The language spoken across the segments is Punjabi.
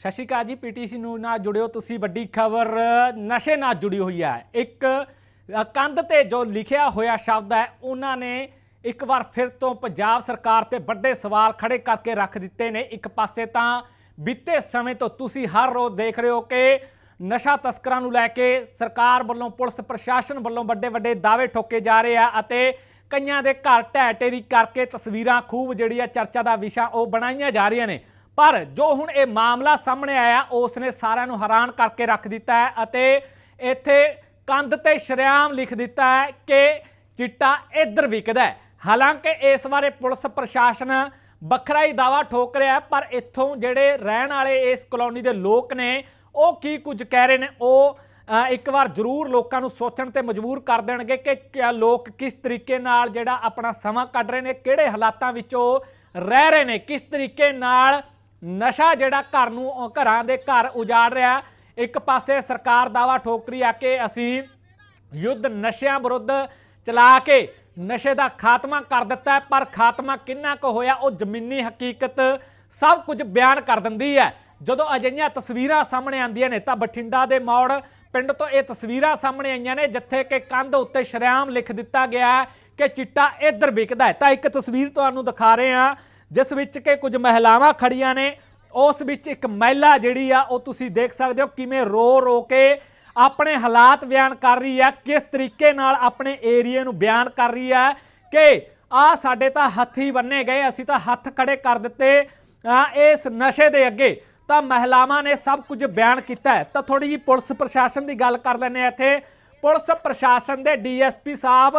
ਸਤਿ ਸ਼੍ਰੀ ਅਕਾਲ ਜੀ, ਪੀਟੀਸੀ ਨੂੰ ਨਾਲ ਜੁੜਿਓ ਤੁਸੀਂ ਵੱਡੀ ਖਬਰ। ਨਸ਼ੇ ਨਾਲ ਜੁੜੀ ਹੋਈ ਹੈ। ਇੱਕ ਕੰਧ ਤੇ ਜੋ ਲਿਖਿਆ ਹੋਇਆ ਸ਼ਬਦ ਹੈ, ਉਹਨਾਂ ਨੇ ਇੱਕ ਵਾਰ ਫਿਰ ਤੋਂ ਪੰਜਾਬ ਸਰਕਾਰ ਤੇ ਵੱਡੇ ਸਵਾਲ ਖੜੇ ਕਰਕੇ ਰੱਖ ਦਿੱਤੇ ਨੇ। ਇੱਕ ਪਾਸੇ ਤਾਂ ਬੀਤੇ ਸਮੇਂ ਤੋਂ ਤੁਸੀਂ ਹਰ ਰੋਜ਼ ਦੇਖ ਰਹੇ ਹੋ ਕਿ ਨਸ਼ਾ ਤਸਕਰਾਂ ਨੂੰ ਲੈ ਕੇ ਸਰਕਾਰ ਵੱਲੋਂ, ਪੁਲਿਸ ਪ੍ਰਸ਼ਾਸਨ ਵੱਲੋਂ ਵੱਡੇ ਵੱਡੇ ਦਾਅਵੇ ਠੋਕੇ ਜਾ ਰਹੇ ਆ ਅਤੇ ਕਈਆਂ ਦੇ ਘਰ ਢਹਿ ਢੇਰੀ ਕਰਕੇ ਤਸਵੀਰਾਂ, ਖੂਬ ਜਿਹੜੀ ਆ ਚਰਚਾ ਦਾ ਵਿਸ਼ਾ ਉਹ ਬਣਾਈਆਂ ਜਾ ਰਹੀਆਂ ਨੇ। ਪਰ ਜੋ ਹੁਣ ਇਹ ਮਾਮਲਾ ਸਾਹਮਣੇ ਆਇਆ ਉਸ ਨੇ ਸਾਰਿਆਂ ਨੂੰ ਹੈਰਾਨ ਕਰਕੇ ਰੱਖ ਦਿੱਤਾ ਹੈ ਅਤੇ ਇੱਥੇ ਕੰਧ ਤੇ ਸ਼ਰੇਆਮ ਲਿਖ ਦਿੱਤਾ ਹੈ ਕਿ ਚਿੱਟਾ ਇੱਧਰ ਵਿਕਦਾ ਹੈ। ਹਾਲਾਂਕਿ ਇਸ ਬਾਰੇ ਪੁਲਿਸ ਪ੍ਰਸ਼ਾਸਨ ਵੱਖਰਾ ਹੀ ਦਾਵਾ ਠੋਕ ਰਿਹਾ ਹੈ, ਪਰ ਇੱਥੋਂ ਜਿਹੜੇ ਰਹਿਣ ਵਾਲੇ ਇਸ ਕਲੋਨੀ ਦੇ ਲੋਕ ਨੇ, ਉਹ ਕੀ ਕੁਝ ਕਹਿ ਰਹੇ ਨੇ, ਉਹ ਇੱਕ ਵਾਰ ਜ਼ਰੂਰ ਲੋਕਾਂ ਨੂੰ ਸੋਚਣ ਤੇ ਮਜਬੂਰ ਕਰ ਦੇਣਗੇ ਕਿ ਕਿਆ ਲੋਕ ਕਿਸ ਤਰੀਕੇ ਨਾਲ ਜਿਹੜਾ ਆਪਣਾ ਸਮਾਂ ਕੱਢ ਰਹੇ ਨੇ, ਕਿਹੜੇ ਹਾਲਾਤਾਂ ਵਿੱਚ ਉਹ ਰਹਿ ਰਹੇ ਨੇ, ਕਿਸ ਤਰੀਕੇ ਨਾਲ ਨਸ਼ਾ ਜਿਹੜਾ ਘਰ ਨੂੰ ਘਰਾਂ ਦੇ ਘਰ ਉਜਾੜ ਰਿਹਾ। ਇੱਕ ਪਾਸੇ ਸਰਕਾਰ ਦਾਵਾ ਠੋਕ ਰਹੀ ਆ ਕਿ ਅਸੀਂ ਯੁੱਧ ਨਸ਼ਿਆਂ ਵਿਰੁੱਧ ਚਲਾ ਕੇ ਨਸ਼ੇ ਦਾ ਖਾਤਮਾ ਕਰ ਦਿੱਤਾ ਪਰ ਖਾਤਮਾ ਕਿੰਨਾ ਕੁ ਹੋਇਆ ਉਹ ਜ਼ਮੀਨੀ ਹਕੀਕਤ ਸਭ ਕੁਝ ਬਿਆਨ ਕਰ ਦਿੰਦੀ ਹੈ। ਜਦੋਂ ਅਜਿਹੀਆਂ ਤਸਵੀਰਾਂ ਸਾਹਮਣੇ ਆਉਂਦੀਆਂ ਨੇ ਤਾਂ ਬਠਿੰਡਾ ਦੇ ਮੌੜ ਪਿੰਡ ਤੋਂ ਇਹ ਤਸਵੀਰਾਂ ਸਾਹਮਣੇ ਆਈਆਂ ਨੇ, ਜਿੱਥੇ ਕਿ ਕੰਧ ਉੱਤੇ ਸ਼ਰੇਆਮ ਲਿਖ ਦਿੱਤਾ ਗਿਆ ਹੈ ਕਿ ਚਿੱਟਾ ਇੱਧਰ ਵਿਕਦਾ ਹੈ। ਤਾਂ ਇੱਕ ਤਸਵੀਰ ਤੁਹਾਨੂੰ ਦਿਖਾ ਰਹੇ ਹਾਂ। ਜਿਸ ਵਿੱਚ ਕਿ ਕੁਝ ਮਹਿਲਾਵਾਂ ਖੜੀਆਂ ਨੇ, ਉਸ ਵਿੱਚ ਇੱਕ ਮਹਿਲਾ ਜਿਹੜੀ ਆ, ਉਹ ਤੁਸੀਂ ਦੇਖ ਸਕਦੇ ਹੋ ਕਿਵੇਂ ਰੋ ਰੋ ਕੇ ਆਪਣੇ ਹਾਲਾਤ ਬਿਆਨ ਕਰ ਰਹੀ ਆ, ਕਿਸ ਤਰੀਕੇ ਨਾਲ ਆਪਣੇ ਏਰੀਆ ਨੂੰ ਬਿਆਨ ਕਰ ਰਹੀ ਆ ਕਿ ਆ ਸਾਡੇ ਤਾਂ ਹੱਥ ਹੀ ਬੰਨੇ ਗਏ, ਅਸੀਂ ਤਾਂ ਹੱਥ ਖੜੇ ਕਰ ਦਿੱਤੇ ਇਸ ਨਸ਼ੇ ਦੇ ਅੱਗੇ। ਤਾਂ ਮਹਿਲਾਵਾਂ ਨੇ ਸਭ ਕੁਝ ਬਿਆਨ ਕੀਤਾ ਹੈ। ਤਾਂ ਥੋੜੀ ਜੀ ਪੁਲਿਸ ਪ੍ਰਸ਼ਾਸਨ ਦੀ ਗੱਲ ਕਰ ਲੈਂਦੇ ਆ ਇੱਥੇ। ਪੁਲਿਸ ਪ੍ਰਸ਼ਾਸਨ ਦੇ ਡੀਐਸਪੀ ਸਾਹਿਬ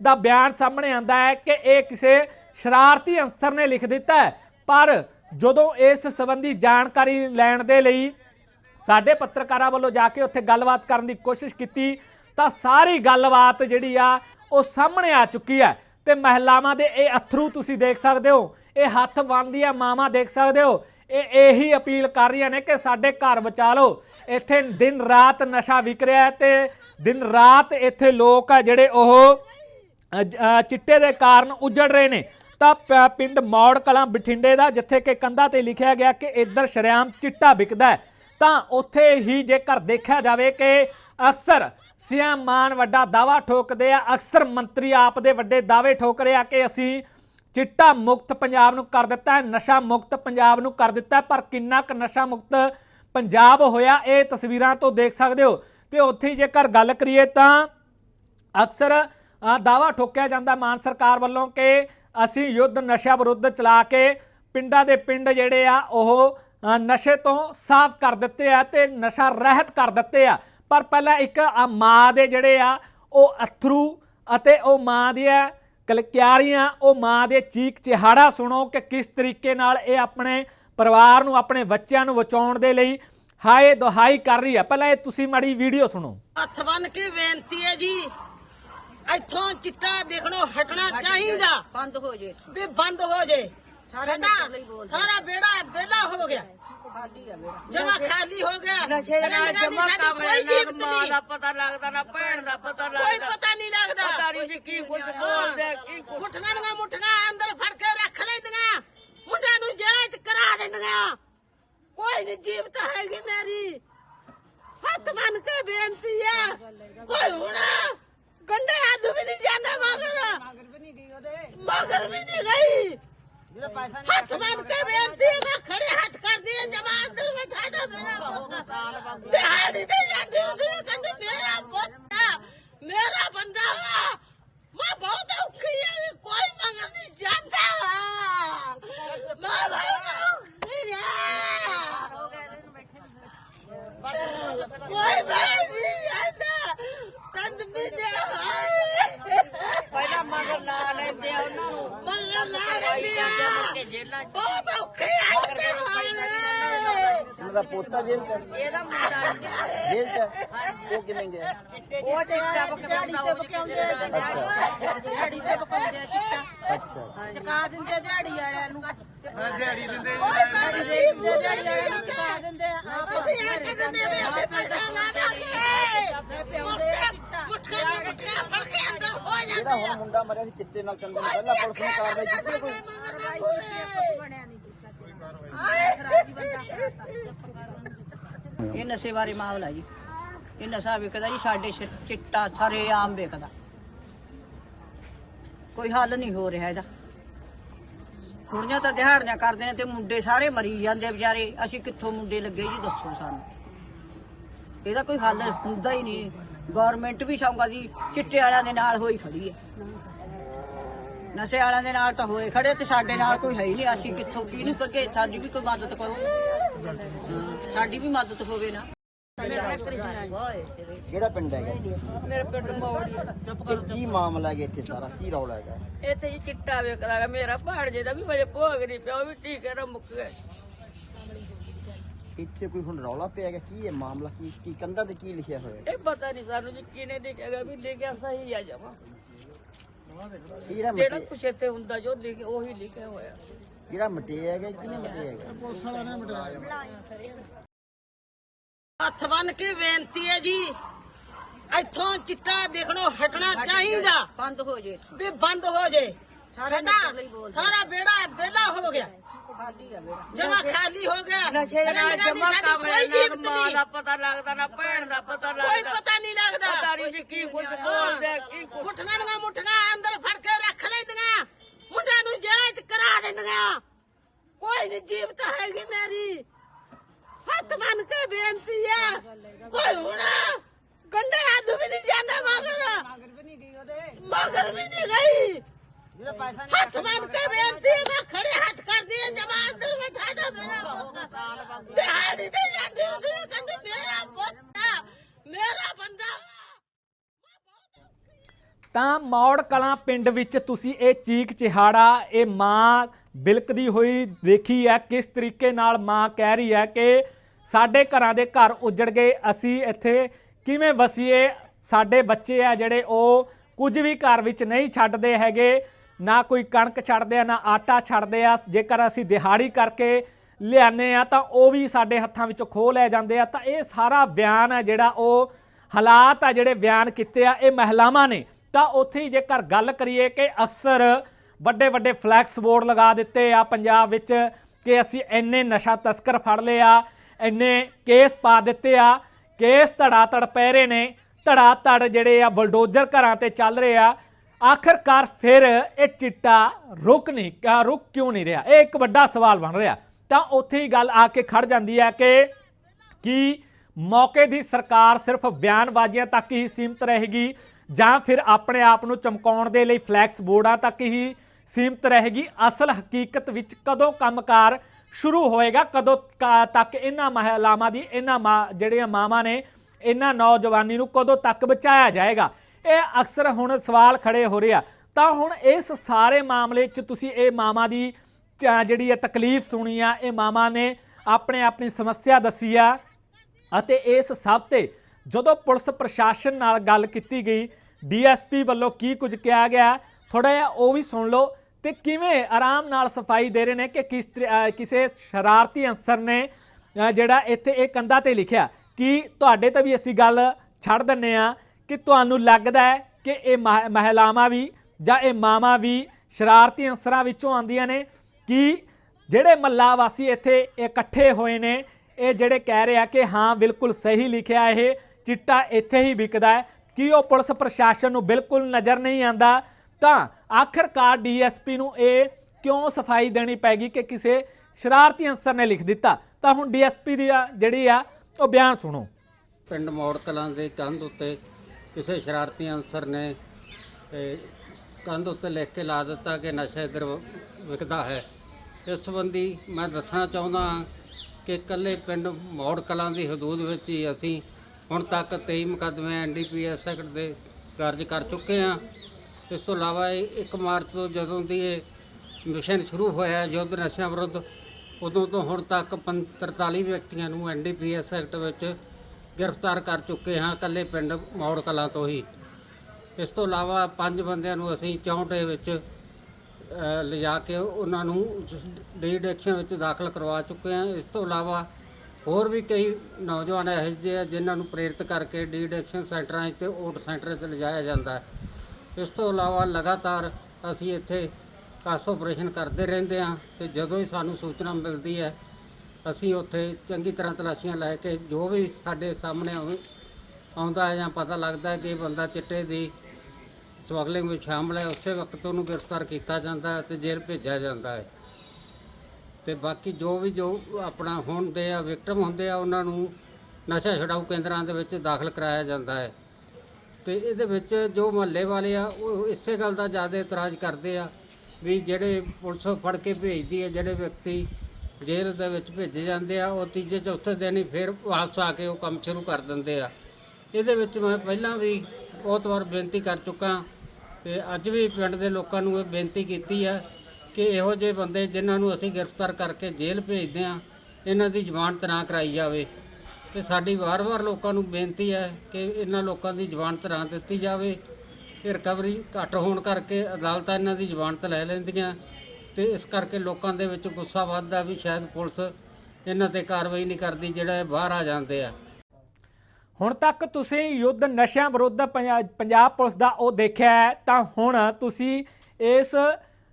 ਦਾ ਬਿਆਨ ਸਾਹਮਣੇ ਆਂਦਾ ਹੈ ਕਿ ਇਹ ਕਿਸੇ ਸ਼ਰਾਰਤੀ ਅਨਸਰ ਨੇ ਲਿਖ ਦਿੱਤਾ ਪਰ ਜਦੋਂ ਇਸ ਸੰਬੰਧੀ ਜਾਣਕਾਰੀ ਲੈਣ ਦੇ ਲਈ ਸਾਡੇ ਪੱਤਰਕਾਰਾਂ ਵੱਲੋਂ ਜਾ ਕੇ ਉੱਥੇ ਗੱਲਬਾਤ ਕਰਨ ਦੀ ਕੋਸ਼ਿਸ਼ ਕੀਤੀ, ਤਾਂ ਸਾਰੀ ਗੱਲਬਾਤ ਜਿਹੜੀ ਆ, ਉਹ ਸਾਹਮਣੇ ਆ ਚੁੱਕੀ ਹੈ। ਤੇ ਮਹਿਲਾਵਾਂ ਦੇ ਇਹ ਅਥਰੂ ਤੁਸੀਂ ਦੇਖ ਸਕਦੇ ਹੋ, ਇਹ ਹੱਥ ਬੰਨਦੀਆਂ ਮਾਵਾਂ ਦੇਖ ਸਕਦੇ ਹੋ। ਇਹ ਇਹੀ ਅਪੀਲ ਕਰ ਰਹੀਆਂ ਨੇ ਕਿ ਸਾਡੇ ਘਰ ਬਚਾ ਲਓ। ਇੱਥੇ ਦਿਨ ਰਾਤ ਨਸ਼ਾ ਵਿਕ ਰਿਹਾ ਹੈ ਤੇ ਦਿਨ ਰਾਤ ਇੱਥੇ ਲੋਕ ਆ ਜਿਹੜੇ ਉਹ ਚਿੱਟੇ ਦੇ ਕਾਰਨ ਉਜੜ ਰਹੇ ਨੇ। ਤਾਂ ਪਿੰਡ ਮੌੜ ਕਲਾਂ ਬਠਿੰਡੇ ਦਾ ਜਿੱਥੇ ਕਿ ਕੰਧਾਂ ਤੇ ਲਿਖਿਆ ਗਿਆ ਕਿ ਇੱਧਰ ਸ਼ਰੇਆਮ ਚਿੱਟਾ ਵਿਕਦਾ ਹੈ। ਤਾਂ ਉੱਥੇ ਹੀ ਜੇਕਰ ਦੇਖਿਆ ਜਾਵੇ ਕਿ ਅਕਸਰ ਸੀਐਮ ਮਾਨ ਵੱਡਾ ਦਾਵਾ ਠੋਕਦੇ ਆ ਅਕਸਰ ਮੰਤਰੀ ਆਪ ਦੇ ਵੱਡੇ ਦਾਅਵੇ ਠੋਕ ਰਹੇ ਆ ਕਿ ਅਸੀਂ ਚਿੱਟਾ ਮੁਕਤ ਪੰਜਾਬ ਨੂੰ ਕਰ ਦਿੱਤਾ ਹੈ ਨਸ਼ਾ ਮੁਕਤ ਪੰਜਾਬ ਨੂੰ ਕਰ ਦਿੱਤਾ ਪਰ ਕਿੰਨਾ ਕੁ ਨਸ਼ਾ ਮੁਕਤ ਪੰਜਾਬ ਹੋਇਆ ਇਹ ਤਸਵੀਰਾਂ ਤੋਂ ਦੇਖ ਸਕਦੇ ਹੋ। ਤੇ ਉੱਥੇ ਜੇਕਰ ਗੱਲ ਕਰੀਏ ਤਾਂ ਅਕਸਰ ਅ, ਦਾਵਾ ਠੋਕਿਆ ਜਾਂਦਾ ਮਾਨ ਸਰਕਾਰ ਵੱਲੋਂ ਕਿ ਅਸੀਂ ਯੁੱਧ ਨਸ਼ਾ ਵਿਰੁੱਧ ਚਲਾ ਕੇ ਪਿੰਡਾਂ ਦੇ ਪਿੰਡ ਜਿਹੜੇ ਆ, ਉਹ ਨਸ਼ੇ ਤੋਂ ਸਾਫ਼ ਕਰ ਦਿੱਤੇ ਆ ਤੇ ਨਸ਼ਾ ਰਹਿਤ ਕਰ ਦਿੱਤੇ ਆ। ਪਰ ਪਹਿਲਾਂ ਇੱਕ ਆ ਮਾਂ ਦੇ ਜਿਹੜੇ ਆ, ਉਹ ਅਥਰੂ ਅਤੇ ਉਹ ਮਾਂ ਦੀਆਂ ਕਲਕਿਆਰੀਆਂ, ਉਹ ਮਾਂ ਦੇ ਚੀਕ ਚਿਹਾੜਾ ਸੁਣੋ ਕਿ ਕਿਸ ਤਰੀਕੇ ਨਾਲ ਇਹ ਆਪਣੇ ਪਰਿਵਾਰ ਨੂੰ, ਆਪਣੇ ਬੱਚਿਆਂ ਨੂੰ ਬਚਾਉਣ ਦੇ ਲਈ ਹਾਏ ਦੁਹਾਈ ਕਰ ਰਹੀ ਹੈ ਪਹਿਲਾਂ ਇਹ ਤੁਸੀਂ ਮਾੜੀ ਵੀਡੀਓ ਸੁਣੋ। ਹੱਥ ਬੰਨ ਕੇ ਬੇਨਤੀ ਹੈ ਜੀ ਇੱਥੋਂ ਚਿੱਟਾ ਵਿਖਣੋਂ ਹਟਣਾ ਚਾਹੀਦਾ। ਬੰਦ ਹੋ ਜੇ ਵੀ ਬੰਦ ਹੋ ਜੇ। ਸਾਡਾ ਸਾਰਾ ਬੇੜਾ ਬੇਲਾ ਹੋ ਗਿਆ। ਆ ਜਮਾ ਖਾਲੀ ਹੋ ਗਿਆ। ਨਸ਼ੇ ਦੇ ਜਮਾ ਕੋਈ ਜੀਵਤ ਮਾਂ ਨਹੀਂ ਦਾ ਪਤਾ ਲੱਗਦਾ ਨਾ ਭੈਣ ਦਾ ਪਤਾ ਕੋਈ ਲੱਗਦਾ। ਪਤਾ ਨਹੀਂ ਲੱਗਦਾ। ਪਤਾ ਨਹੀਂ ਕੀ ਕੁਛ ਬੋਲਦੇ ਆ, ਕੀ ਕੁਛ। ਮੁੱਠੀਆਂ ਦੀਆਂ ਮੁੱਠੀਆਂ ਅੰਦਰ ਫੜ ਕੇ ਰੱਖ ਲੈਂਦੀਆਂ। ਮੁੰਡਿਆਂ ਨੂੰ ਜੇਲ੍ਹ ਚ ਕਰਾ ਦਿੰਦੀਆਂ। ਕੋਈ ਨਹੀਂ ਜੀਵਤ ਹੈਗੀ ਮੇਰੀ। ਹੱਥ ਮੰਨ ਕੇ ਬੇਨਤੀ ਹੈ। ਕੋਈ ਹੁਣ। ਗੰਡੇ ਹੱਥ ਵੀ ਨਹੀਂ ਜਾਂਦਾ ਮਗਰ। ਮਗਰ ਵੀ ਨਹੀਂ ਗਈ ਉਹਦੇ। ਮਗਰ ਵੀ ਨਹੀਂ ਗਈ। ਜਿਹਦਾ ਪੈਸਾ ਹੱਥ ਮੰਨ ਕੇ ਬੇਨਤੀ ਹੈ ਮੈਂ ਖੜੇ ਹੱਥ ਕਰਦੀ ਹਾਂ ਜਮਾ ਅੰਦਰ ਬਿਠਾ ਦੋ ਮੇਰਾ ਪੁੱਤ। ਦਿਹਾੜੀ ਤੇ ਜਾਂਦੀ ਹੁੰਦੀ ਹੈ ਕਹਿੰਦੀ ਮੇਰਾ ਪੁੱਤ ਮੇਰਾ ਬੰਦਾ ਵਾ ਮੈਂ ਬਹੁਤ ਔਖੀ ਹੈ ਕੋਈ ਮੰਗਣ ਨਹੀਂ ਜਾਂਦਾ। ਵਾ ਮੈਂ ਬਹੁਤ ਔਖੀ ਆ। ਕੋਈ ਬਾਈ ਨਹੀਂ ਜਾਂਦਾ ਤੰਦ ਵੀ ਦੇ ਪਹਿਲਾਂ ਮਗਰ ਲਾ ਲੈਂਦੇ ਆ ਉਹਨਾਂ ਨੂੰ। ਮਗਰ ਲਾ ਲੈਂਦੀ ਆ ਕਿ ਜੇਲਾਂ ਚ। ਬਹੁਤ ਔਖੇ ਆ ਤੇ ਹਾਲੇ। ਉਹਦਾ ਪੋਤਾ ਜੇਲ੍ਹ ਚ ਇਹਦਾ ਮੁੰਡਾ ਜੇਲ੍ਹ ਚ ਉਹ ਕਿਵੇਂ ਗਿਆ? ਉਹ ਚਿੱਟਾ ਬਕਵਾੜੀ ਤੇ ਬਕਾਉਂਦੇ ਆ ਦਿਹਾੜੀ ਤੇ ਬਕਾਉਂਦੇ ਆ ਚਿੱਟਾ। ਅੱਛਾ। ਚਕਾ ਦਿੰਦੇ ਦਿਹਾੜੀ ਵਾਲਿਆਂ ਨੂੰ। ਦਿਹਾੜੀ ਦਿੰਦੇ ਦਿਹਾੜੀ ਦੇ ਵਾਲਿਆਂ ਨੂੰ ਚਕਾ ਦਿੰਦੇ ਆ। ਆਪ ਅਸੀਂ ਆ ਕੇ ਦਿੰਦੇ ਵੀ ਅਸੀਂ ਪੈਸਾ ਲਾਵਾਂਗੇ। ਪਿਆਉਂਦੇ ਆ ਚਿੱਟਾ ਮੁੱਠੀਆਂ ਦੀ ਮੁੱਠੀਆਂ ਫੜ ਕੇ ਅੰਦਰ ਹੋ ਜਿਹੜਾ ਜਾਂਦੇ ਹੁਣ ਮੁੰਡਾ ਮਰਿਆ ਸੀ ਚਿੱਟੇ ਨਾਲ ਚੰਦਨ ਪਹਿਲਾਂ ਪੁਲਿਸ ਨੇ ਕਾਰਵਾਈ ਕੀਤੀ ਹੈ ਕੋਈ ਬਣਿਆ ਨਹੀਂ ਦਿੱਤਾ ਇਹ ਨਸ਼ੇ ਬਾਰੇ ਮਾਮਲਾ ਜੀ। ਇਹ ਨਸ਼ਾ ਵਿਕਦਾ ਜੀ ਸਾਡੇ ਸ਼- ਚਿੱਟਾ ਸਾਰੇ ਆਮ ਵਿਕਦਾ ਕੋਈ ਹੱਲ ਨਹੀਂ ਹੋ ਰਿਹਾ ਇਹਦਾ। ਕੁੜੀਆਂ ਤਾਂ ਦਿਹਾੜੀਆਂ ਕਰਦੇ ਨੇ ਤੇ ਮੁੰਡੇ ਸਾਰੇ ਮਰੀ ਜਾਂਦੇ ਵਿਚਾਰੇ। ਅਸੀਂ ਕਿੱਥੋਂ ਮੁੰਡੇ ਲੱਗੇ ਜੀ ਦੱਸੋ ਸਾਨੂੰ। ਇਹਦਾ ਕੋਈ ਹੱਲ ਹੁੰਦਾ ਹੀ ਨਹੀਂ। ਗਵਰਨਮੈਂਟ ਵੀ ਸ਼ੌਂਗਾ ਜੀ ਚਿੱਟੇ ਵਾਲਿਆਂ ਦੇ ਨਾਲ ਹੋਈ ਖੜੀ ਹੈ। ਨਸ਼ੇ ਵਾਲਿਆਂ ਦੇ ਨਾਲ ਤਾਂ ਹੋਏ ਖੜੇ ਤੇ ਸਾਡੇ ਨਾਲ ਕੋਈ ਹੈ ਹੀ ਨਹੀਂ। ਅਸੀਂ ਕਿੱਥੋਂ ਕਿਹਨੂੰ ਕਹੇ ਸਾਡੀ ਵੀ ਕੋਈ ਮਦਦ ਕਰੋ। ਸਾਡੀ ਵੀ ਮਦਦ ਹੋਵੇ ਨਾ। ਕਿਹੜਾ ਪਿੰਡ ਹੈਗਾ? ਮੇਰੇ ਪਿੰਡ ਮੋੜ। ਕੀ ਮਾਮਲਾ ਹੈਗਾ ਇੱਥੇ ਸਾਰਾ? ਕੀ ਰੌਲਾ ਹੈਗਾ? ਇੱਥੇ ਜੀ ਚਿੱਟਾ ਵੇਖਦਾ ਮੇਰਾ ਭਾਣਜੇ ਦਾ ਵੀ ਮਜੇ ਭੋਗ ਨਹੀਂ ਪਿਆ ਉਹ ਵੀ ਟੀਕੇ ਨਾਲ ਮੁੱਕ ਗਿਆ। ਇੱਥੇ ਕੋਈ ਹੁਣ ਰੌਲਾ ਪਿਆ ਹੈਗਾ? ਕੀ ਹੈ ਮਾਮਲਾ? ਕੀ ਕੀ ਕੰਧਾਂ ਤੇ ਕੀ ਲਿਖਿਆ ਹੋਇਆ ਹੈ? ਇਹ ਪਤਾ ਨਹੀਂ ਸਾਨੂੰ ਜੀ ਕਿਹਨੇ ਲਿਖਿਆਗਾ ਵੀ ਲਿਖਿਆ ਸਹੀ ਆ ਜਮਾ। ਇਹ ਜਿਹੜਾ ਜਿਹੜਾ ਮਟੇ ਕੁਛ ਇੱਥੇ ਹੁੰਦਾ ਜੋ ਲਿਖਿਆ ਉਹੀ ਲਿਖਿਆ ਹੋਇਆ। ਜਿਹੜਾ ਮਟੇ ਹੈਗਾ? ਇਹ ਕਿਹਨੇ ਮਟੇ ਹੈਗਾ? ਹੱਥ ਬੰਨ ਕੇ ਬੇਨਤੀ ਹੈ ਜੀ ਇੱਥੋਂ ਚਿੱਟਾ ਵੇਖਣੋਂ ਹਟਣਾ ਚਾਹੀਦਾ। ਬੰਦ ਹੋ ਜੇ ਵੀ ਬੰਦ ਹੋ ਜੇ। ਸਾਡਾ। ਸਾਰਾ ਬੇੜਾ ਬੇਲਾ ਹੋ ਗਿਆ ਖਾਲੀ ਆ ਮੇਰਾ ਜਮਾ ਖਾਲੀ ਹੋ ਗਿਆ। ਨਸ਼ੇ ਨਾਲ ਜਮਾ ਕਮਰੇ ਕੋਈ ਨਾਲ ਮਾਂ ਦਾ ਪਤਾ ਲੱਗਦਾ ਨਾ ਭੈਣ ਦਾ ਪਤਾ ਕੋਈ ਲੱਗਦਾ। ਪਤਾ ਨਹੀਂ ਲੱਗਦਾ। ਪਤਾ ਨਹੀਂ ਸੀ ਕੀ ਕੁਛ ਬੋਲਦੇ ਆ, ਕੀ ਕੁਛ। ਮੁੱਠੀਆਂ ਦੀਆਂ ਮੁੱਠੀਆਂ ਅੰਦਰ ਫੜ ਕੇ ਰੱਖ ਲੈਂਦੀਆਂ। ਮੁੰਡਿਆਂ ਨੂੰ ਜੇਲ੍ਹ 'ਚ ਕਰਾ ਦਿੰਦੀਆਂ। ਕੋਈ ਨਹੀਂ ਜੀਵਤ ਹੈਗੀ ਮੇਰੀ। ਹੱਥ ਬੰਨ ਕੇ ਬੇਨਤੀ ਹੈ ਕੋਈ ਹੁਣ ਕੰਡੇ ਹੱਥ ਵੀ ਨਹੀਂ ਜਾਂਦਾ ਮਗਰ। ਮਗਰ ਵੀ ਨਹੀਂ ਗਈ। ਹੱਥ ਬੰਨ ਕੇ ਬੇਨਤੀ ਹੈ ਮੈਂ ਖੜੇ ਹੱਥ ਕਰਦੀ ਹਾਂ ਜਮਾ ਅੰਦਰ ਬਿਠਾ ਦੋ ਮੇਰਾ ਪੁੱਤ। ਦਿਹਾੜੀ ਤੇ ਜਾਂਦੀ ਹੁੰਦੀ ਹੈ, ਕਹਿੰਦੀ ਮੇਰਾ ਪੁੱਤ ਮੇਰਾ ਬੰਦਾ। ਤਾਂ ਮੌੜ ਕਲਾਂ ਪਿੰਡ ਵਿੱਚ ਤੁਸੀਂ ਇਹ ਚੀਕ ਚਿਹਾੜਾ ਇਹ ਮਾਂ ਬਿਲਕਦੀ ਹੋਈ ਦੇਖੀ ਹੈ ਕਿਸ ਤਰੀਕੇ ਨਾਲ ਮਾਂ ਕਹਿ ਰਹੀ ਹੈ ਕਿ ਸਾਡੇ ਘਰਾਂ ਦੇ ਘਰ ਉਜੜ ਗਏ ਅਸੀਂ ਇੱਥੇ ਕਿਵੇਂ ਵਸੀਏ? ਸਾਡੇ ਬੱਚੇ ਆ ਜਿਹੜੇ ਉਹ ਕੁਝ ਵੀ ਘਰ ਵਿੱਚ ਨਹੀਂ ਛੱਡਦੇ ਹੈਗੇ। ਨਾ ਕੋਈ ਕਣਕ ਛੱਡਦੇ ਆ, ਨਾ ਆਟਾ ਛੱਡਦੇ ਆ। ਜੇਕਰ ਅਸੀਂ ਦਿਹਾੜੀ ਕਰਕੇ ਲਿਆਨੇ ਆ, ਤਾਂ ਉਹ ਵੀ ਸਾਡੇ ਹੱਥਾਂ ਵਿੱਚੋਂ ਖੋਹ ਲੈ ਜਾਂਦੇ ਆ। ਤਾਂ ਇਹ ਸਾਰਾ ਬਿਆਨ ਹੈ ਜਿਹੜਾ ਉਹ ਹਾਲਾਤ ਆ ਜਿਹੜੇ ਬਿਆਨ ਕੀਤੇ ਆ, ਇਹ ਮਹਿਲਾਵਾਂ ਨੇ। ਤਾਂ ਉੱਥੇ ਹੀ ਜੇਕਰ ਗੱਲ ਕਰੀਏ ਕਿ ਅਕਸਰ ਵੱਡੇ ਵੱਡੇ ਫਲੈਕਸ ਬੋਰਡ ਲਗਾ ਦਿੱਤੇ ਆ ਪੰਜਾਬ ਵਿੱਚ ਕਿ ਅਸੀਂ ਇੰਨੇ ਨਸ਼ਾ ਤਸਕਰ ਫੜ ਲਏ ਆ, ਇੰਨੇ ਕੇਸ ਪਾ ਦਿੱਤੇ ਆ, ਕੇਸ ਧੜਾ ਧੜ ਪੈ ਰਹੇ ਨੇ ਧੜਾ ਧੜ ਜਿਹੜੇ ਆ ਬਲਡੋਜ਼ਰ ਘਰਾਂ ਤੇ ਚੱਲ ਰਹੇ ਆ। ਆਖਰਕਾਰ ਫਿਰ ਇਹ ਚਿੱਟਾ ਰੁਕ ਨਹੀਂ ਕਾ ਰੁਕ ਕਿਉਂ ਨਹੀਂ ਰਿਹਾ? ਇਹ ਇੱਕ ਵੱਡਾ ਸਵਾਲ ਬਣ ਰਿਹਾ। ਤਾਂ ਉੱਥੇ ਹੀ ਗੱਲ ਆ ਕੇ ਖੜ ਜਾਂਦੀ ਹੈ ਕਿ ਕੀ ਮੌਕੇ ਦੀ ਸਰਕਾਰ ਸਿਰਫ ਬਿਆਨਬਾਜ਼ੀਆਂ ਤੱਕ ਹੀ ਸੀਮਤ ਰਹੇਗੀ ਜਾਂ ਫਿਰ ਆਪਣੇ ਆਪ ਨੂੰ ਚਮਕਾਉਣ ਦੇ ਲਈ ਫਲੈਕਸ ਬੋਰਡਾਂ ਤੱਕ ਹੀ ਸੀਮਤ ਰਹੇਗੀ? ਅਸਲ ਹਕੀਕਤ ਵਿੱਚ ਕਦੋਂ ਕੰਮਕਾਰ ਸ਼ੁਰੂ ਹੋਏਗਾ? ਕਦੋਂ ਕਾ- ਤੱਕ ਇਹਨਾਂ ਮਹਿਲਾਵਾਂ ਦੀ, ਇਹਨਾਂ ਮਾਂ, ਜਿਹੜੀਆਂ ਮਾਵਾਂ ਨੇ, ਇਹਨਾਂ ਨੌਜਵਾਨੀ ਨੂੰ ਕਦੋਂ ਤੱਕ ਬਚਾਇਆ ਜਾਏਗਾ? ਇਹ ਅਕਸਰ ਹੁਣ ਸਵਾਲ ਖੜੇ ਹੋ ਰਹੇ ਆ। ਤਾਂ ਹੁਣ ਇਸ ਸਾਰੇ ਮਾਮਲੇ 'ਚ ਤੁਸੀਂ ਇਹ ਮਾਵਾਂ ਦੀ ਚ- ਜਿਹੜੀ ਹੈ ਤਕਲੀਫ ਸੁਣੀ ਆ, ਇਹ ਮਾਮਾ ਨੇ ਆਪਣੇ ਆਪਣੀ ਸਮੱਸਿਆ ਦੱਸੀ ਆ ਅਤੇ ਇਸ ਸਭ ਤੇ ਜਦੋਂ ਪੁਲਿਸ ਪ੍ਰਸ਼ਾਸਨ ਨਾਲ ਗੱਲ ਕੀਤੀ ਗਈ, ਡੀਐਸਪੀ ਵੱਲੋਂ ਕੀ ਕੁਝ ਕਿਹਾ ਗਿਆ ਥੋੜਾ ਜਿਹਾ ਉਹ ਵੀ ਸੁਣ ਲਓ ਤੇ ਕਿਵੇਂ ਆਰਾਮ ਨਾਲ ਸਫ਼ਾਈ ਦੇ ਰਹੇ ਨੇ ਕਿ ਕਿਸ ਤਰੀ- ਕਿਸੇ ਸ਼ਰਾਰਤੀ ਅਨਸਰ ਨੇ ਜਿਹੜਾ ਇੱਥੇ ਇਹ ਕੰਧਾ ਤੇ ਲਿਖਿਆ। ਕਿ ਤੁਹਾਡੇ ਤੇ ਵੀ ਅਸੀਂ ਗੱਲ ਛੱਡ ਦਿੰਨੇ ਆ ਕਿ ਤੁਹਾਨੂੰ ਲੱਗਦਾ ਹੈ ਕਿ ਇਹ ਮਹ- ਮਹਿਲਾਵਾਂ ਵੀ ਜਾਂ ਇਹ ਮਾਵਾਂ ਵੀ ਸ਼ਰਾਰਤੀ ਅਨਸਰਾਂ ਵਿੱਚੋਂ ਆਉਂਦੀਆਂ ਨੇ? ਕਿ ਜਿਹੜੇ ਮੱਲਾ ਵਾਸੀ ਇੱਥੇ ਇਕੱਠੇ ਹੋਏ ਨੇ, ਇਹ ਜਿਹੜੇ ਕਹਿ ਰਹੇ ਆ ਕਿ ਹਾਂ, ਬਿਲਕੁਲ ਸਹੀ ਲਿਖਿਆ ਇਹ, ਚਿੱਟਾ ਇੱਥੇ ਹੀ ਵਿਕਦਾ ਹੈ, ਕਿ ਉਹ ਪੁਲਿਸ ਪ੍ਰਸ਼ਾਸਨ ਨੂੰ ਬਿਲਕੁਲ ਨਜ਼ਰ ਨਹੀਂ ਆਂਦਾ ਤਾਂ ਆਖਰਕਾਰ ਡੀਐਸਪੀ ਨੂੰ ਇਹ ਕਿਉਂ ਸਫ਼ਾਈ ਦੇਣੀ ਪੈਗੀ ਕਿ ਕਿਸੇ ਸ਼ਰਾਰਤੀ ਅਨਸਰ ਨੇ ਲਿਖ ਦਿੱਤਾ? ਤਾਂ ਹੁਣ ਡੀਐਸਪੀ ਦੀ ਆ ਜਿਹੜੀ ਆ, ਉਹ ਬਿਆਨ ਸੁਣੋ। ਪਿੰਡ ਮੌੜ ਕਲਾਂ ਦੇ ਕੰਧ ਉੱਤੇ ਕਿਸੇ ਸ਼ਰਾਰਤੀ ਅਨਸਰ ਨੇ ਇਹ, ਕੰਧ ਉੱਤੇ ਲਿਖ ਕੇ ਲਾ ਦਿੱਤਾ ਕਿ ਨਸ਼ਾ ਇੱਧਰ ਵ- ਵਿਕਦਾ ਹੈ। ਇਸ ਸੰਬੰਧੀ ਮੈਂ ਦੱਸਣਾ ਚਾਹੁੰਦਾ ਹਾਂ ਕਿ ਇਕੱਲੇ ਪਿੰਡ ਮੌੜ ਕਲਾਂ ਦੀ ਹਦੂਦ ਵਿੱਚ ਹੀ ਅਸੀਂ ਹੁਣ ਤੱਕ 23 ਮੁਕੱਦਮੇ ਐਨਡੀਪੀਐਸ ਐਕਟ ਦੇ ਦਰਜ ਕਰ ਚੁੱਕੇ ਹਾਂ। ਇਸ ਤੋਂ ਇਲਾਵਾ 1 ਮਾਰਚ ਤੋਂ ਜਦੋਂ ਦੀ ਇਹ ਮਿਸ਼ਨ ਸ਼ੁਰੂ ਹੋਇਆ ਯੁੱਧ ਨਸ਼ਿਆਂ ਵਿਰੁੱਧ ਉਦੋਂ ਤੋਂ ਹੁਣ ਤੱਕ ਪੰ- 43 ਵਿਅਕਤੀਆਂ ਨੂੰ ਐਨਡੀਪੀਐਸ ਐਕਟ ਵਿੱਚ ਗ੍ਰਿਫਤਾਰ ਕਰ ਚੁੱਕੇ ਹਾਂ ਇਕੱਲੇ ਪਿੰਡ ਮੌੜ ਕਲਾਂ ਤੋਂ ਹੀ। ਇਸ ਤੋਂ ਇਲਾਵਾ ਪੰਜ ਬੰਦਿਆਂ ਨੂੰ ਅਸੀਂ ਚੌਂਟੇ ਵਿੱਚ ਲਿਜਾ ਕੇ ਉਹਨਾਂ ਨੂੰ ਡੀ ਐਕਸ਼ਨ ਵਿੱਚ ਦਾਖਲ ਕਰਵਾ ਚੁੱਕੇ ਹਾਂ। ਇਸ ਤੋਂ ਇਲਾਵਾ ਹੋਰ ਵੀ ਕਈ ਨੌਜਵਾਨ ਇਹੋ ਜਿਹੇ ਆ ਜਿਨ੍ਹਾਂ ਨੂੰ ਪ੍ਰੇਰਿਤ ਕਰਕੇ ਡੀ ਐਕਸ਼ਨ ਸੈਂਟਰਾਂ 'ਚ ਤੇ ਓਟ ਸੈਂਟਰ 'ਤੇ ਲਿਜਾਇਆ ਜਾਂਦਾ ਇਸ ਤੋਂ ਇਲਾਵਾ ਲਗਾਤਾਰ ਅਸੀਂ ਇੱਥੇ ਕਾਸ ਆਪਰੇਸ਼ਨ ਕਰਦੇ ਰਹਿੰਦੇ ਹਾਂ ਤੇ ਜਦੋਂ ਹੀ ਸਾਨੂੰ ਸੂਚਨਾ ਮਿਲਦੀ ਹੈ ਅਸੀਂ ਉੱਥੇ ਚੰਗੀ ਤਰ੍ਹਾਂ ਤਲਾਸ਼ੀਆਂ ਲੈ ਕੇ ਜੋ ਵੀ ਸਾਡੇ ਸਾਹਮਣੇ ਆਉ- ਆਉਂਦਾ ਹੈ ਜਾਂ ਪਤਾ ਲੱਗਦਾ ਹੈ ਕਿ ਇਹ ਬੰਦਾ ਚਿੱਟੇ ਦੀ ਸਮਗਲਿੰਗ ਵਿੱਚ ਸ਼ਾਮਲ ਹੈ, ਉਸੇ ਵਕਤ ਉਹਨੂੰ ਗ੍ਰਿਫਤਾਰ ਕੀਤਾ ਜਾਂਦਾ ਹੈ ਤੇ ਜੇਲ੍ਹ ਭੇਜਿਆ ਜਾਂਦਾ ਹੈ। ਤੇ ਬਾਕੀ ਜੋ ਵੀ ਜੋ ਆਪਣਾ ਹੁੰਦੇ ਆ, ਵਿਕਟਮ ਹੁੰਦੇ ਆ, ਉਹਨਾਂ ਨੂੰ ਨਸ਼ਾ ਛਡਾਊ ਕੇਂਦਰਾਂ ਦੇ ਵਿੱਚ ਦਾਖਲ ਕਰਾਇਆ ਜਾਂਦਾ ਹੈ। ਤੇ ਇਹਦੇ ਵਿੱਚ ਜੋ ਮਹੱਲੇ ਵਾਲੇ ਆ, ਉਹ ਇਸੇ ਗੱਲ ਦਾ ਜ਼ਿਆਦਾ ਇਤਰਾਜ਼ ਕਰਦੇ ਆ ਵੀ ਜਿਹੜੇ ਪੁਲਿਸ ਫੜ ਕੇ ਭੇਜਦੀ ਹੈ, ਜਿਹੜੇ ਵਿਅਕਤੀ ਜੇਲ੍ਹ ਦੇ ਵਿੱਚ ਭੇਜੇ ਜਾਂਦੇ ਆ, ਉਹ ਤੀਜੇ ਚੌਥੇ ਦਿਨ ਹੀ ਫਿਰ ਵਾਪਸ ਆ ਕੇ ਉਹ ਕੰਮ ਸ਼ੁਰੂ ਕਰ ਦਿੰਦੇ ਆ। ਇਹਦੇ ਵਿੱਚ ਮੈਂ ਪਹਿਲਾਂ ਵੀ ਬਹੁਤ ਵਾਰ ਬੇਨਤੀ ਕਰ ਚੁੱਕਾ ਤੇ ਅੱਜ ਵੀ ਪਿੰਡ ਦੇ ਲੋਕਾਂ ਨੂੰ ਇਹ ਬੇਨਤੀ ਕੀਤੀ ਹੈ ਕਿ ਇਹੋ ਜਿਹੇ ਬੰਦੇ ਜਿਨ੍ਹਾਂ ਨੂੰ ਅਸੀਂ ਗ੍ਰਿਫਤਾਰ ਕਰਕੇ ਜੇਲ੍ਹ ਭੇਜਦੇ ਆ, ਇਹਨਾਂ ਦੀ ਜ਼ਮਾਨਤ ਨਾ ਕਰਾਈ ਜਾਵੇ। ਤੇ ਸਾਡੀ ਵਾਰ-ਵਾਰ ਲੋਕਾਂ ਨੂੰ ਬੇਨਤੀ ਹੈ ਕਿ ਇਹਨਾਂ ਲੋਕਾਂ ਦੀ ਜ਼ਮਾਨਤ ਨਾ ਦਿੱਤੀ ਜਾਵੇ ਤੇ ਰਿਕਵਰੀ ਘੱਟ ਹੋਣ ਕਰਕੇ ਅਦਾਲਤਾਂ ਇਹਨਾਂ ਦੀ ਜ਼ਮਾਨਤ ਲੈ ਲੈਂਦੀਆਂ। ਤੇ ਇਸ ਕਰਕੇ ਲੋਕਾਂ ਦੇ ਵਿੱਚ ਗੁੱਸਾ ਵੱਧਦਾ ਵੀ ਸ਼ਾਇਦ ਪੁਲਿਸ ਇਹਨਾਂ ਤੇ ਕਾਰਵਾਈ ਨਹੀਂ ਕਰਦੀ ਜਿਹੜਾ ਇਹ ਬਾਹਰ ਆ ਜਾਂਦੇ ਆ। ਹੁਣ ਤੱਕ ਤੁਸੀਂ ਯੁੱਧ ਨਸ਼ਿਆਂ ਵਿਰੁੱਧ ਪੰਜਾ- ਪੰਜਾਬ ਪੁਲਿਸ ਦਾ ਉਹ ਦੇਖਿਆ ਹੈ, ਤਾਂ ਹੁਣ ਤੁਸੀਂ ਇਸ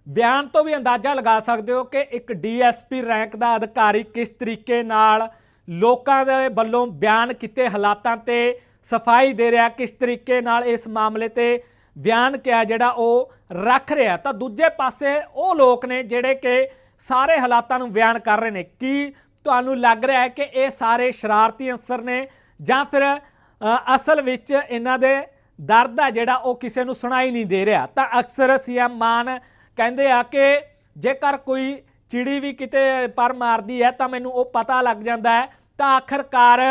ਬਿਆਨ ਤੋਂ ਵੀ ਅੰਦਾਜ਼ਾ ਲਗਾ ਸਕਦੇ ਹੋ ਕਿ ਇੱਕ ਡੀਐਸਪੀ ਰੈਂਕ ਦਾ ਅਧਿਕਾਰੀ ਕਿਸ ਤਰੀਕੇ ਨਾਲ ਲੋਕਾਂ ਦੇ ਵੱਲੋਂ ਬਿਆਨ ਕੀਤੇ ਹਾਲਾਤਾਂ ਤੇ ਸਫ਼ਾਈ ਦੇ ਰਿਹਾ ਕਿਸ ਤਰੀਕੇ ਨਾਲ ਇਸ ਮਾਮਲੇ ਤੇ ਬਿਆਨ ਕਿਹਾ ਜਿਹੜਾ ਉਹ ਰੱਖ ਰਿਹਾ। ਤਾਂ ਦੂਜੇ ਪਾਸੇ ਉਹ ਲੋਕ ਨੇ ਜਿਹੜੇ ਕਿ ਸਾਰੇ ਹਾਲਾਤਾਂ ਨੂੰ ਬਿਆਨ ਕਰ ਰਹੇ ਨੇ। ਕੀ ਤੁਹਾਨੂੰ ਲੱਗ ਰਿਹਾ ਹੈ ਕਿ ਇਹ ਸਾਰੇ ਸ਼ਰਾਰਤੀ ਅਨਸਰ ਨੇ ਜਾਂ ਫਿਰ ਅਸਲ ਵਿੱਚ ਇਹਨਾਂ ਦੇ ਦਰਦ ਆ ਜਿਹੜਾ ਉਹ ਕਿਸੇ ਨੂੰ ਸੁਣਾਈ ਨਹੀਂ ਦੇ ਰਿਹਾ? ਤਾਂ ਅਕਸਰ ਸੀਐਮ ਮਾਨ ਕਹਿੰਦੇ ਆ ਕਿ ਜੇਕਰ ਕੋਈ ਚਿੜੀ ਵੀ ਕਿਤੇ ਪਰ ਮਾਰਦੀ ਹੈ ਤਾਂ ਮੈਨੂੰ ਉਹ ਪਤਾ ਲੱਗ ਜਾਂਦਾ ਹੈ। ਤਾਂ ਆਖਰਕਾਰ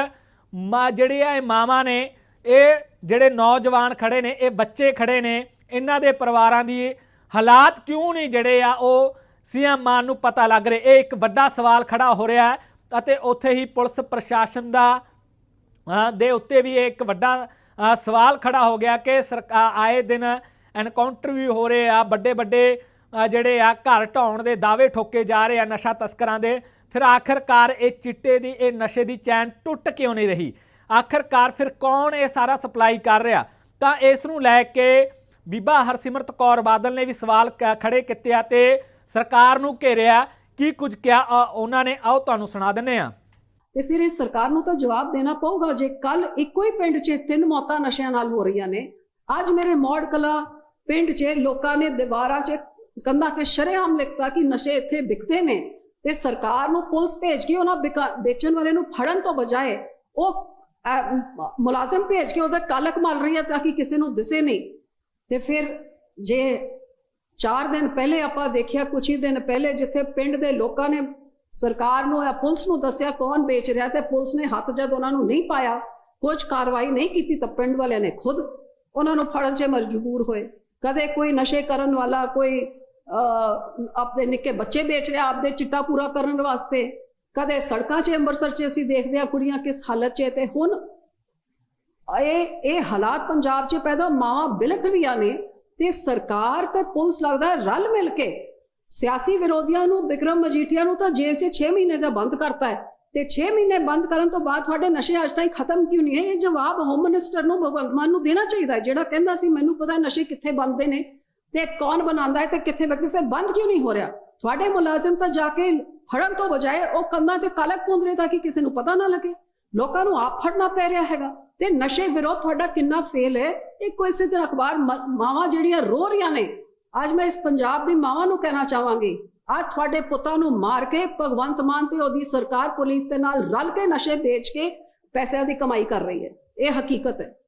ਮਾ, ਜਿਹੜੇ ਇਹ ਮਾਵਾਂ ਨੇ, ਇਹ ਜਿਹੜੇ ਨੌਜਵਾਨ ਖੜੇ ਨੇ, ਇਹ ਬੱਚੇ ਖੜੇ ਨੇ, ਇਹਨਾਂ ਦੇ ਪਰਿਵਾਰਾਂ ਦੀ ਹਾਲਾਤ ਕਿਉਂ ਨਹੀਂ ਜਿਹੜੇ ਆ, ਉਹ ਸੀਐਮ ਮਾਨ ਨੂੰ ਪਤਾ ਲੱਗ ਰਿਹਾ। ਇਹ ਇੱਕ ਵੱਡਾ ਸਵਾਲ ਖੜਾ ਹੋ ਰਿਹਾ ਹੈ ਅਤੇ ਉੱਥੇ ਹੀ ਪੁਲਿਸ ਪ੍ਰਸ਼ਾਸਨ ਦਾ ਦੇ ਉੱਤੇ ਵੀ ਇਹ ਇੱਕ ਵੱਡਾ ਸਵਾਲ ਖੜਾ ਹੋ ਗਿਆ ਕਿ ਸਰਕਾਰ ਆਏ ਦਿਨ ਐਨਕਾਊਂਟਰ ਵੀ ਹੋ ਰਹੇ ਆ ਵੱਡੇ ਵੱਡੇ ਜਿਹੜੇ ਆ ਘਰ ਢਾਉਣ ਦੇ ਦਾਅਵੇ ਠੋਕੇ ਜਾ ਰਹੇ ਆ ਨਸ਼ਾ ਤਸਕਰਾਂ ਦੇ। ਫਿਰ ਆਖਰਕਾਰ ਇਹ ਚਿੱਟੇ ਦੀ, ਇਹ ਨਸ਼ੇ ਦੀ ਚੈਨ ਟੁੱਟ ਕਿਉਂ ਨਹੀਂ ਰਹੀ? ਆਖਰਕਾਰ ਫਿਰ ਕੌਣ ਇਹ ਸਾਰਾ ਸਪਲਾਈ ਕਰ ਰਿਹਾ? ਤਾਂ ਇਸ ਨੂੰ ਲੈ ਕੇ ਬੀਬਾ ਹਰਸਿਮਰਤ ਕੌਰ ਬਾਦਲ ਨੇ ਵੀ ਸਵਾਲ ਖੜੇ ਕੀਤੇ ਆ ਤੇ ਸਰਕਾਰ ਨੂੰ ਘੇਰਿਆ। ਕੀ ਕੁਝ ਕਿਹਾ? ਉਹਨਾਂ ਨੇ, ਆਓ ਤੁਹਾਨੂੰ ਸੁਣਾ ਦਿੰਨੇ ਆ ਤੇ ਫਿਰ ਇਸ ਸਰਕਾਰ ਨੂੰ ਤਾਂ ਜਵਾਬ ਦੇਣਾ ਪਊਗਾ, ਜੇ ਕੱਲ ਇੱਕੋ ਹੀ ਪਿੰਡ 'ਚ ਤਿੰਨ ਮੌਤਾਂ ਨਸ਼ਿਆਂ ਨਾਲ ਹੋ ਰਹੀਆਂ ਨੇ। ਅੱਜ ਮੇਰੇ ਮੌੜ ਕਲਾ ਪਿੰਡ 'ਚ ਲੋਕਾਂ ਨੇ ਦੀਵਾਰਾਂ 'ਚ ਕੰਧਾਂ ਤੇ ਸ਼ਰੇਆਮ ਲਿਖਤਾ ਕਿ ਨਸ਼ੇ ਇੱਥੇ ਵਿਕਦੇ ਨੇ। ਤੇ ਸਰਕਾਰ ਨੂੰ ਪੁਲਿਸ ਭੇਜ ਕੇ ਉਹਨਾਂ ਵਿਕਾ- ਵੇਚਣ ਵਾਲੇ ਨੂੰ ਫੜਨ ਤੋਂ ਬਜਾਏ ਉਹ ਮੁਲਾਜ਼ਮ ਭੇਜ ਕੇ ਉਹਦਾ ਕਾਲਕ ਮਾਲ ਰਹੀ ਹੈ ਤਾਂ ਕਿ ਕਿਸੇ ਨੂੰ ਦਿਸੇ ਨਹੀਂ। ਤੇ ਫਿਰ ਜੇ 4 ਦਿਨ ਪਹਿਲੇ ਆਪਾਂ ਦੇਖਿਆ ਕੁਛ ਹੀ ਦਿਨ ਪਹਿਲੇ ਜਿੱਥੇ ਪਿੰਡ ਦੇ ਲੋਕਾਂ ਨੇ ਸਰਕਾਰ ਨੂੰ ਜਾਂ ਪੁਲਿਸ ਨੂੰ ਦੱਸਿਆ ਕੌਣ ਵੇਚ ਰਿਹਾ ਤੇ ਪੁਲਿਸ ਨੇ ਹੱਥ ਜਦ ਉਹਨਾਂ ਨੂੰ ਨਹੀਂ ਪਾਇਆ ਕੁਝ ਕਾਰਵਾਈ ਨਹੀਂ ਕੀਤੀ ਤਾਂ ਪਿੰਡ ਵਾਲਿਆਂ ਨੇ ਖੁਦ ਉਹਨਾਂ ਨੂੰ ਫੜਨ 'ਚ ਮਜਬੂਰ ਹੋਏ। ਕਦੇ ਕੋਈ ਨਸ਼ੇ ਕਰਨ ਵਾਲਾ ਕੋਈ ਅਹ, ਆਪਣੇ ਨਿੱਕੇ ਬੱਚੇ ਵੇਚ ਰਿਹਾ ਆਪਦੇ ਚਿੱਟਾ ਪੂਰਾ ਕਰਨ ਵਾਸਤੇ। ਕਦੇ ਸੜਕਾਂ 'ਚ ਅੰਮ੍ਰਿਤਸਰ 'ਚ ਅਸੀਂ ਦੇਖਦੇ ਹਾਂ ਕੁੜੀਆਂ ਕਿਸ ਹਾਲਤ 'ਚ ਤੇ ਹੁਣ ਇਹ ਇਹ ਹਾਲਾਤ ਪੰਜਾਬ 'ਚ ਪੈਦਾ ਮਾਵਾਂ ਬਿਲਕ ਰਹੀਆਂ ਨੇ ਤੇ ਸਰਕਾਰ ਤੇ ਪੁਲਿਸ ਲੱਗਦਾ ਰਲ ਮਿਲ ਕੇ ਸਿਆਸੀ ਵਿਰੋਧੀਆਂ ਨੂੰ ਵਿਕਰਮ ਮਜੀਠੀਆ ਨੂੰ ਤਾਂ ਜੇਲ੍ਹ 'ਚ 6 ਮਹੀਨੇ ਦਾ ਬੰਦ ਕਰਤਾ ਹੈ। ਤੇ 6 ਮਹੀਨੇ ਬੰਦ ਕਰਨ ਤੋਂ ਬਾਅਦ ਤੁਹਾਡੇ ਨਸ਼ੇ ਅੱਜ ਤਾਈਂ ਖਤਮ ਕਿਉਂ ਨਹੀਂ ਹੈ? ਇਹ ਜਵਾਬ ਹੋਮ ਮਿਨਿਸਟਰ ਨੂੰ ਭਗਵੰਤ ਮਾਨ ਨੂੰ ਦੇਣਾ ਚਾਹੀਦਾ ਹੈ, ਜਿਹੜਾ ਕਹਿੰਦਾ ਸੀ, ਮੈਨੂੰ ਪਤਾ ਨਸ਼ੇ ਕਿੱਥੇ ਬਣਦੇ ਨੇ ਤੇ ਕੌਣ ਬਣਾਉਂਦਾ ਹੈ ਤੇ ਕਿੱਥੇ ਵਿਕਦੇ ਫਿਰ ਬੰਦ ਕਿਉਂ ਨਹੀਂ ਹੋ ਰਿਹਾ? ਤੁਹਾਡੇ ਮੁਲਾਜ਼ਮ ਤਾਂ ਜਾ ਕੇ ਫੜਨ ਤੋਂ ਬਜਾਏ ਉਹ ਕੰਨਾਂ ਤੇ ਕਾਲਕ ਪੁੰਦ ਰਹੇ ਤਾਂ ਕਿ ਕਿਸੇ ਨੂੰ ਪਤਾ ਨਾ ਲੱਗੇ। ਲੋਕਾਂ ਨੂੰ ਆਪ ਫੜਨਾ ਪੈ ਰਿਹਾ ਹੈਗਾ। ਤੇ ਨਸ਼ੇ ਵਿਰੋਧ ਤੁਹਾਡਾ ਕਿੰਨਾ ਫੇਲ ਹੈ? ਇਹ ਕੋਈ ਇਸੇ ਤਰ੍ਹਾਂ ਅਖਬਾਰ ਮ- ਮਾਵਾਂ ਜਿਹੜੀਆਂ ਰੋ ਰਹੀਆਂ ਨੇ, ਅੱਜ ਮੈਂ ਇਸ ਪੰਜਾਬ ਦੀ ਮਾਵਾਂ ਨੂੰ ਕਹਿਣਾ ਚਾਹਾਂਗੀ। ਅੱਜ ਤੁਹਾਡੇ ਪੁੱਤਾਂ ਨੂੰ ਮਾਰ ਕੇ ਭਗਵੰਤ ਮਾਨ ਤੇ ਉਹਦੀ ਸਰਕਾਰ ਪੁਲਿਸ ਦੇ ਨਾਲ ਰਲ ਕੇ ਨਸ਼ੇ ਵੇਚ ਕੇ ਪੈਸਿਆਂ ਦੀ ਕਮਾਈ ਕਰ ਰਹੀ ਹੈ। ਇਹ ਹਕੀਕਤ ਹੈ।